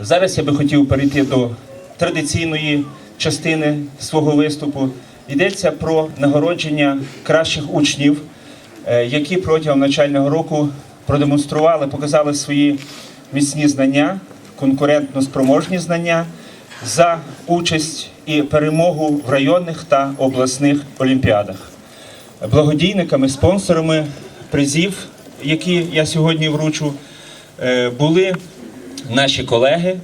Зараз я би хотів перейти до традиційної частини свого виступу. Йдеться про нагородження кращих учнів, е, які протягом навчального року продемонстрували, показали свої міцні знання, конкурентно спроможні знання за участь і перемогу в районних та обласних олімпіадах. Благодійниками, спонсорами призів, які я сьогодні вручу, е, були наші колеги,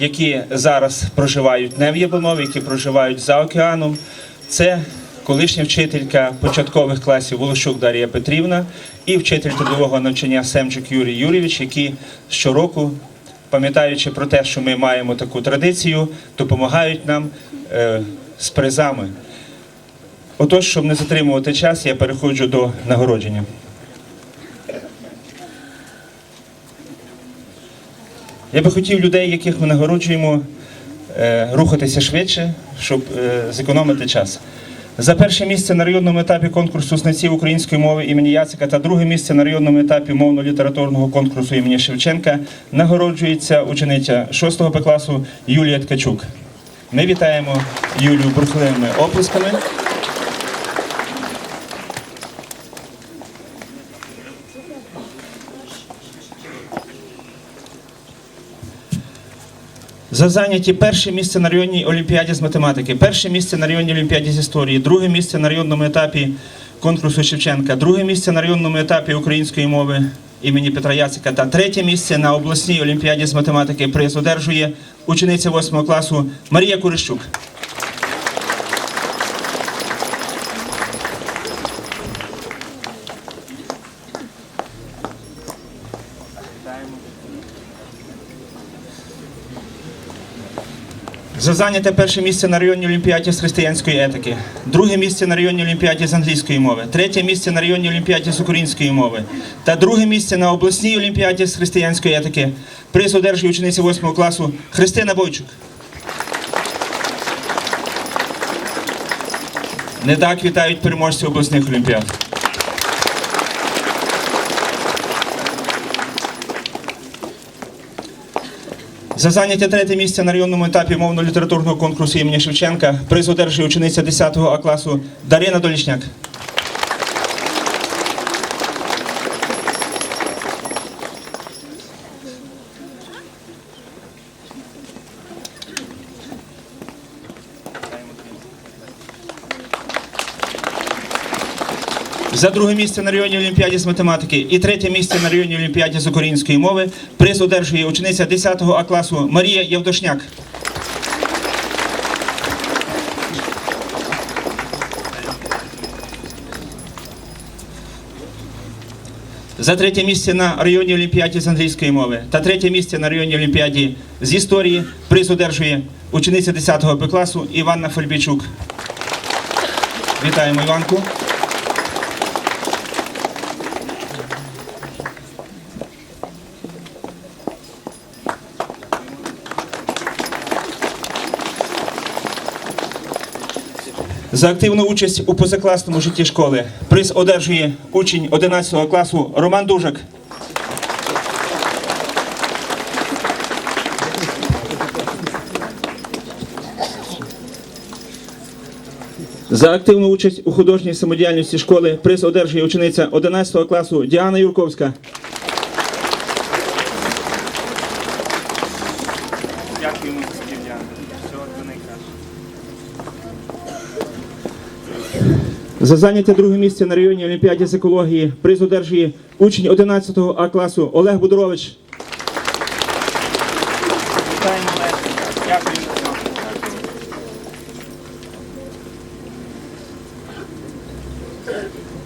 які зараз проживають не в Яблонові, які проживають за океаном. Це колишня вчителька початкових класів Волощук Дар'я Петрівна і вчитель трудового навчання Семчук Юрій Юрійович, які щороку, пам'ятаючи про те, що ми маємо таку традицію, допомагають нам е, з призами. Отож, щоб не затримувати час, я переходжу до нагородження. Я би хотів людей, яких ми нагороджуємо, е, рухатися швидше, щоб е, зекономити час. За перше місце на районному етапі конкурсу знавців української мови імені Яцика та друге місце на районному етапі мовно-літературного конкурсу імені Шевченка нагороджується учениця 6 Б класу Юлія Ткачук. Ми вітаємо Юлію бурхливими оплесками. За зайняті перше місце на районній олімпіаді з математики, перше місце на районній олімпіаді з історії, друге місце на районному етапі конкурсу Шевченка, друге місце на районному етапі української мови імені Петра Яцика та третє місце на обласній олімпіаді з математики приз одержує учениця 8 класу Марія Курищук. За зайняте перше місце на районній олімпіаді з християнської етики, друге місце на районній олімпіаді з англійської мови, третє місце на районній олімпіаді з української мови та друге місце на обласній олімпіаді з християнської етики. Приз одержує учениця 8 класу Христина Бойчук. Не так вітають переможці обласних олімпіад. За заняття третє місце на районному етапі мовно-літературного конкурсу імені Шевченка приз одержує учениця 10 А класу Дарина Долішняк. За друге місце на районній олімпіаді з математики і третє місце на районній олімпіаді з української мови приз одержує учениця 10 А класу Марія Євдошняк. За третє місце на районній олімпіаді з англійської мови та третє місце на районній олімпіаді з історії приз одержує учениця 10 Б класу Іванна Фольбічук. Вітаємо Іванку. За активну участь у позакласному житті школи приз одержує учень 11 класу Роман Дужак. За активну участь у художній самодіяльності школи приз одержує учениця 11 класу Діана Юрковська. Дякуємо, За заняття друге місце на районній олімпіаді з екології приз одержує учень 11 А класу Олег Будорович.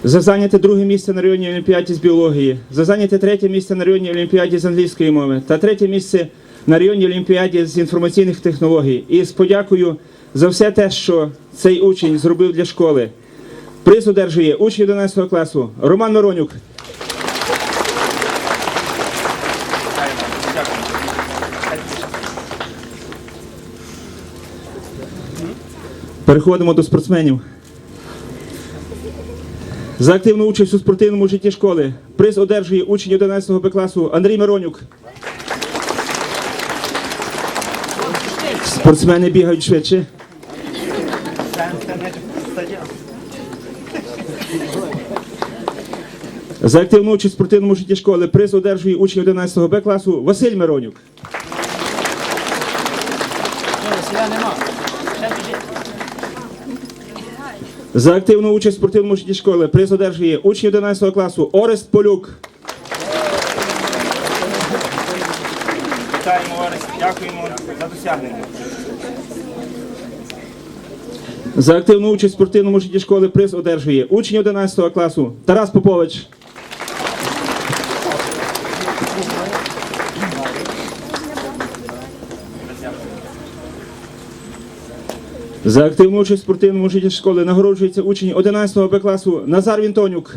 За зайняте друге місце на районній олімпіаді з біології, за зайняте третє місце на районній олімпіаді з англійської мови та третє місце на районній олімпіаді з інформаційних технологій. І з подякою за все те, що цей учень зробив для школи. Приз одержує учень 11 класу Роман Миронюк. Переходимо до спортсменів. За активну участь у спортивному житті школи приз одержує учень 11 Б класу Андрій Миронюк. Спортсмени бігають швидше. За активну участь в спортивному житті школи приз одержує учень 11 Б класу Василь Миронюк. За активну участь в спортивному житті школи приз одержує учень 11 класу Орест Полюк. Вітаємо Орест, дякуємо за досягнення. За активну участь в спортивному житті школи приз одержує учень 11 класу Тарас Попович. За активну участь в спортивному житті школи нагороджується учень 11 Б класу Назар Вінтонюк.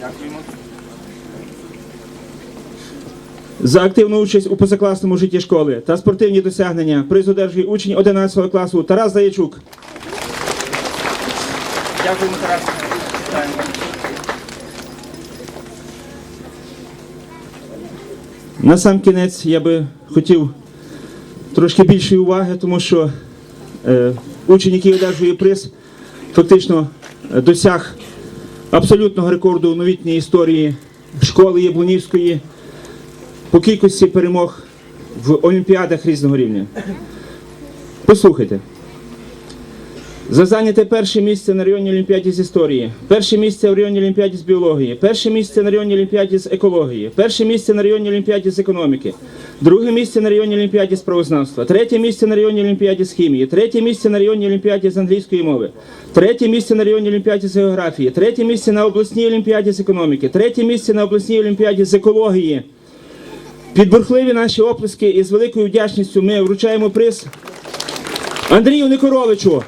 Дякуємо. За активну участь у позакласному житті школи та спортивні досягнення приз одержує учень 11 класу Тарас Заячук. Дякуємо, Тарас. На сам кінець я би хотів трошки більшої уваги, тому що е, учень, який одержує приз, фактично е, досяг абсолютного рекорду у новітній історії школи Яблунівської по кількості перемог в олімпіадах різного рівня. Послухайте. За зайняте перше місце на районній олімпіаді з історії, перше місце в районній олімпіаді з біології, перше місце на районній олімпіаді з екології, перше місце на районній олімпіаді з економіки, друге місце на районній олімпіаді з правознавства, третє місце на районній олімпіаді з хімії, третє місце на районній олімпіаді з англійської мови, третє місце на районній олімпіаді з географії, третє місце на обласній олімпіаді з економіки, третє місце на обласній олімпіаді з екології. Під бурхливі наші оплески і з великою вдячністю ми вручаємо приз Андрію Никоровичу.